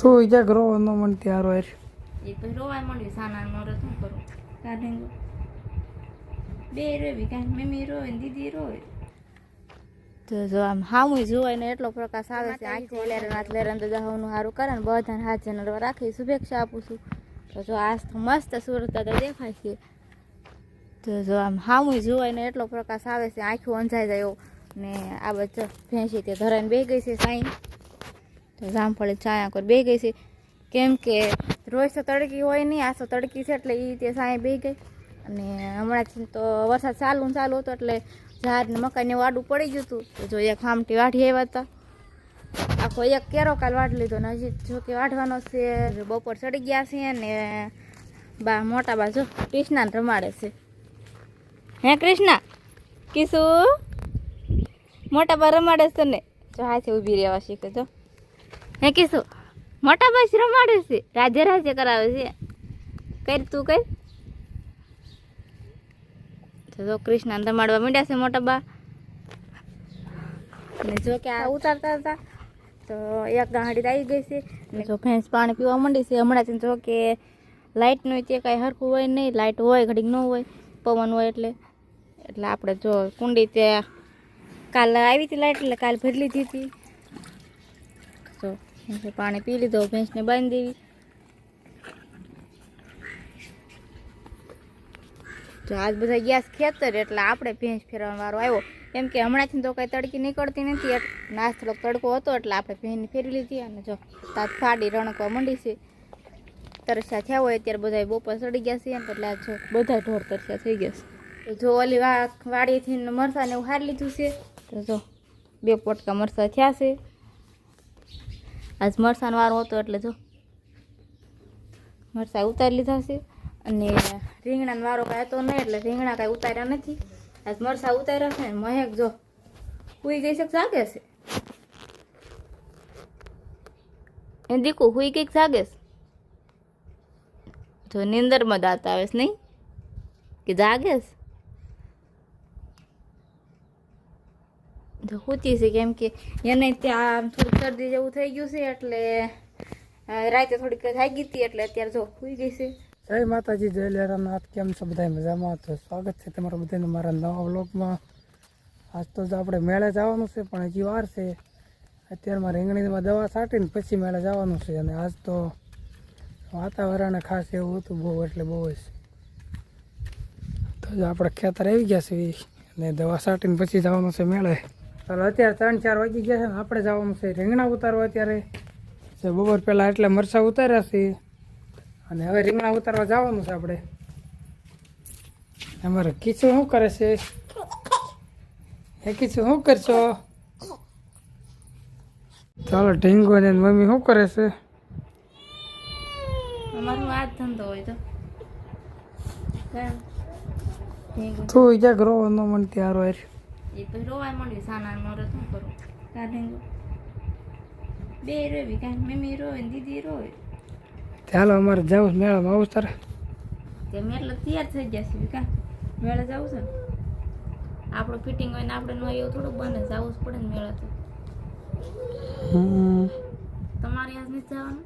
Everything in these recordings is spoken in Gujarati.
તું ક્યાંક રોવો ન મળતી હારો વાર. એ પછી રોવાય મળ્યું સાના મોરે શું કરું કા ઢીંગું બે રોવી કાંઈ મમ્મી રોવે ને દીદી રોવે. તો જો આમ હામું જોવાય ને એટલો પ્રકાશ આવે છે આંખથી લેર નાથ લેર અંદર જવાનું સારું કરે ને બધાને હાથ જનરવા રાખી શુભેચ્છા આપું છું. તો જો આજ તો મસ્ત સુરત દાદા દેખાય છે. તો જો આમ હામું જોવાય ને એટલો પ્રકાશ આવે છે આંખું અંજાઈ જાય ને આ બધું ભેંસી તે ધરાઈને બે ગઈ છે સાઈ. તો જામફળી છાયા કોઈ બે ગઈ છે. કેમ કે રોજ તો તડકી હોય નહીં આ તો તડકી છે એટલે એ તે સાંય બે ગઈ. અને હમણાં તો વરસાદ ચાલુ ચાલુ હતો એટલે ઝાડને મકાઈને વાડું પડી ગયું હતું. જો એક ખામટી વાઢી આવ્યા હતા. આખો એક કેરો કાલ વાઢ લીધો ને હજી જો કે વાઢવાનો છે. બપોર ચડી ગયા છે ને બા મોટા બા જો કૃષ્ણાને રમાડે છે. હે કૃષ્ણા કિશુ મોટા બા રમાડે છે ને? જો હાથે ઊભી રહેવા શીખે જો. હે કિશુ મોટા ભાઈ રમાડે છે રાજે રાજે કરાવે છે. કઈ તું કઈ જો કૃષ્ણ રમાડવા માંડ્યા છે મોટા બા. અને જો કે આ ઉતારતા હતા, તો એક ગાડી આવી ગઈ છે. અને જો ભેંસ પાણી પીવા માંડી છે. હમણાંથી જો કે લાઇટનું તે કાંઈ હરખું હોય નહીં. લાઇટ હોય, ઘડીક ન હોય, પવન હોય એટલે. એટલે આપણે જો કુંડી તે કાલ આવી હતી લાઇટ એટલે કાલ ભરી લીધી હતી. તો પાણી પી લીધો ભેંસને બાંધી દેવી તો આજ બધા ગેસ ખેતર એટલે આપણે ભેંસ ફેરવાનો વારો આવ્યો. કેમ કે હમણાંથી તો કાંઈ તડકી નીકળતી નથી નાસ થોડોક તડકો હતો એટલે આપણે ભેંસને ફેરવી લીધી અને જો તાત ફાડી રણકવા માંડી છે. તરસ્યા થયા હોય અત્યારે બધા બપોર ચડી ગયા છે એટલે આ જો બધા ઢોર તરસ્યા થઈ ગયા છે. તો જો ઓલી વાડીથી મરસાને એવું હારી લીધું છે. તો જો બે પોટકા મરસા થયા છે. આજ મરસાનો વારો હતો એટલે જો મરસા ઉતારી લીધા છે. અને રીંગણાનો વારો કાંઈ હતો નહીં એટલે રીંગણા કાંઈ ઉતાર્યા નથી. આજ મરસા ઉતાર્યા છે ને મહેક જો હુઈ ગઈ છે જાગે છે? એ દીકુ હુઈ ગઈ જાગે છે? જો નિંદરમાં દાંત આવે છે નહીં? કે જાગે છે? સૂતી છે કેમ કે એને ત્યાં થોડું શરદી જેવું થઈ ગયું છે એટલે રાતે થોડીક થઈ ગઈ હતી એટલે અત્યારે જો સુઈ ગઈ છે. જય માતાજી, જય લેરાનાથ. કેમ છો બધા મજામાં? તો સ્વાગત છે તમારા બધાને મારા નવા વ્લોગમાં. આજ તો આપણે મેળે જવાનું છે, પણ હજી વાર છે. અત્યારમાં રીંગણીમાં દવા છાંટીને પછી મેળે જવાનું છે અને આજ તો વાતાવરણ ખાસ એવું હતું બહુ, એટલે બહુ જ. તો આપણે ખેતર આવી ગયા છે અને દવા છાંટીને પછી જવાનું છે મેળે. ચાલો અત્યારે ત્રણ ચાર વાગી ગયા છે ને આપણે જવાનું છે રીંગણા ઉતારવા અત્યારે. જે બપોર પહેલાં એટલે મરચાં ઉતાર્યા છે. અને હવે રીંગણા ઉતારવા જવાનું છે આપણે. અમારે કીચું શું કરે છે? એ કીચું શું કરશો? ચાલો ઢીંગો ને મમ્મી શું કરે છે? અમારું આ જ ધંધો હોય તો. ન મને ત્યારે. વાર એ પછી રોવાય મળ્યું સાના મોરે શું કરું કા બે રોવી કાંઈ મમ્મી રોવે ને દીદી રોવે. ચાલો અમારે જવું છે મેળામાં આવું તારે? તે મેળે તૈયાર થઈ ગયા છે મેળા મેળે જવું છે ને? આપણું ફિટિંગ હોય ને આપણે ન એવું થોડુંક બને જવું જ પડે ને મેળે તો. હમ. તમારે આજ નથી જવાનું?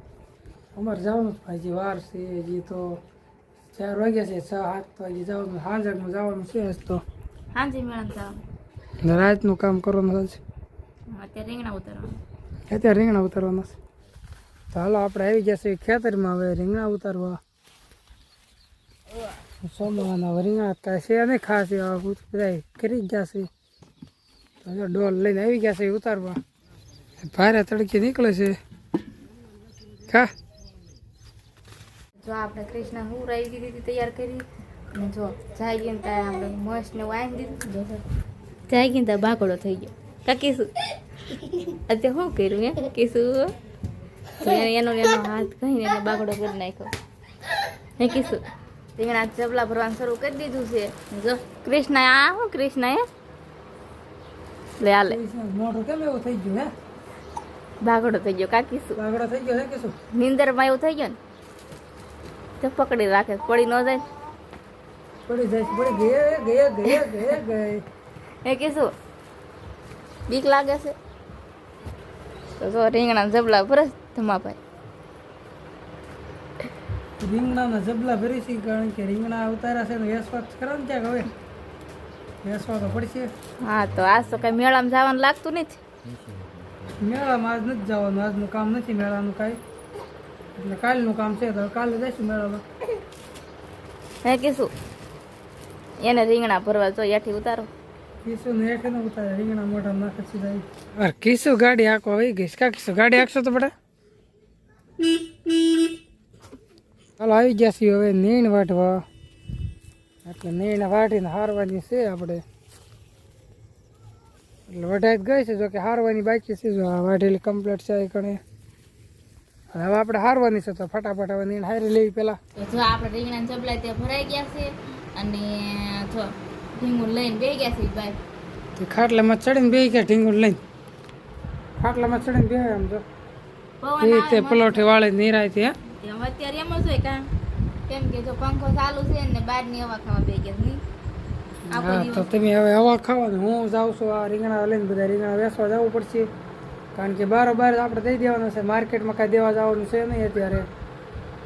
અમારે જવાનું જ ભાઈજી વાર છે હજી તો ચાર વાગ્યા છે છ સાત વાગે જવાનું સાંજે જવાનું છે તો. સાંજે મેળા જવાનું? ને રાતનું કામ કરવાનું છે. અત્યારે રીંગણા ઉતારવાનું. અત્યારે રીંગણા ઉતારવાના છે. તો હાલો આપણે આવી ગયા છે ખેતરમાં. હવે રીંગણા ઉતારવા. સોમવારના હવે રીંગણા કાંઈ છે નહીં ખાસ બધા કરી ગયા છે. તો ડોલ લઈને આવી ગયા છે ઉતારવા. ભારે તડકી નીકળે છે. કા જો આપણે કૃષ્ણ હું રહી દીધી તૈયાર કરી. અને જો જાય ને ત્યાં આપણે મસ્ત ને વાંચી દીધું. જો જો. ને ત્યાં બાગડો થઈ ગયો કાકી શું અત્યારે શું કર્યું એ કીશું એનો એનો હાથ કહીને એને બાગડો કરી નાખ્યો હે કીશું રીંગણા ચપલા ભરવાનું શરૂ કરી દીધું છે જો કૃષ્ણ આ શું કૃષ્ણ એ લે આલે મોઢું કેમ એવું થઈ ગયું હે બાગડો થઈ ગયો કાકીશું બાગડો થઈ ગયો હે કે શું નીંદરમાં એવું થઈ ગયું ને તો પકડી રાખે પડી ન જાય પડી જાય પડી ગયા ગયા ગયા ગયા ગઈ એ કીશું? બીક લાગે છે? તો જો રીંગણા જબલા ભરસ ધમાભાઈ. રીંગણાના જબલા ભરી છે કારણ કે રીંગણા ઉતાર્યા છે ને વેસવા જ ખરા ને ક્યાંક હવે. વેસવા તો પડશે. હા તો આજ તો કઈ મેળામાં જવાનું લાગતું નથી. મેળામાં આજ નથી જવાનું આજનું કામ નથી મેળાનું કાંઈ. એટલે કાલનું કામ છે તો કાલે જઈશું મેળામાં. હે કીશું? એને રીંગણા ભરવા જો યાથી ઉતારો. અરે કિસ્સુ ગાડી આખો આવી ગઈ કા કિસ્સુ ગાડી આંકશો તો બેટા હાલો આવી ગયા છીએ હવે નીણ વાટવા એટલે નીણ વાટીને હારવાની છે આપણે. એટલે વઢાઈ જ ગઈ છે જોકે હારવાની બાકી છે જો. આ વાઢેલી કમ્પ્લીટ છે એ કણે. હવે આપણે હારવાની છે તો ફટાફટ હવે નીણ હારી લેવી પેલા. તો જો આપણે રીંગણા જબલા ત્યાં ભરાઈ ગયા છે અને જો ઢીંગું લઈને બે ગયા છે ભાઈ ખાટલામાં ચડીને બે ગયા ઢીંગું લઈને. ખાટલામાં ચડીને બે આમ જો. એ તે પલોઠી વાળે નિરાય ત્યાં આવે અત્યારે એમ જ હોય કાં કેમ કે જો પંખો ચાલુ છે ને બહારની હવા ખાવા બે ગયા નહીં? હા તો તમે હવે હવા ખાવાનું હું જાઉં છું આ રીંગણા લઈને બધા રીંગણા વેચવા જવું પડશે. કારણ કે બારોબાર આપણે દઈ દેવાના છે માર્કેટમાં કાંઈ દેવા જવાનું છે નહીં અત્યારે.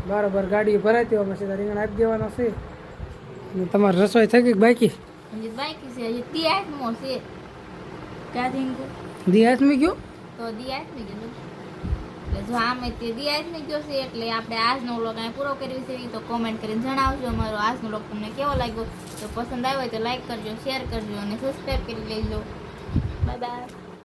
બારોબાર ગાડી ભરાઈ દેવામાં છે રીંગણા આપી દેવાના છે. તમારે તમારી રસોઈ થઈ ગઈ કે બાકી હજી બાકી છે હજી દિયાસમો છે ક્યાં ઢીંગું દી હાથમાં ગયો તો દિયાસમી ગયું એટલે જો આમે તે દિયાસમી ગયો છે એટલે આપણે આજનો વ્લોગ અહીં પૂરો કર્યો છે તો કોમેન્ટ કરીને જણાવજો અમારો આજનો વ્લોગ તમને કેવો લાગ્યો તો પસંદ આવ્યો હોય તો લાઈક કરજો શેર કરજો અને સબસ્ક્રાઈબ કરી લેજો બાય બાય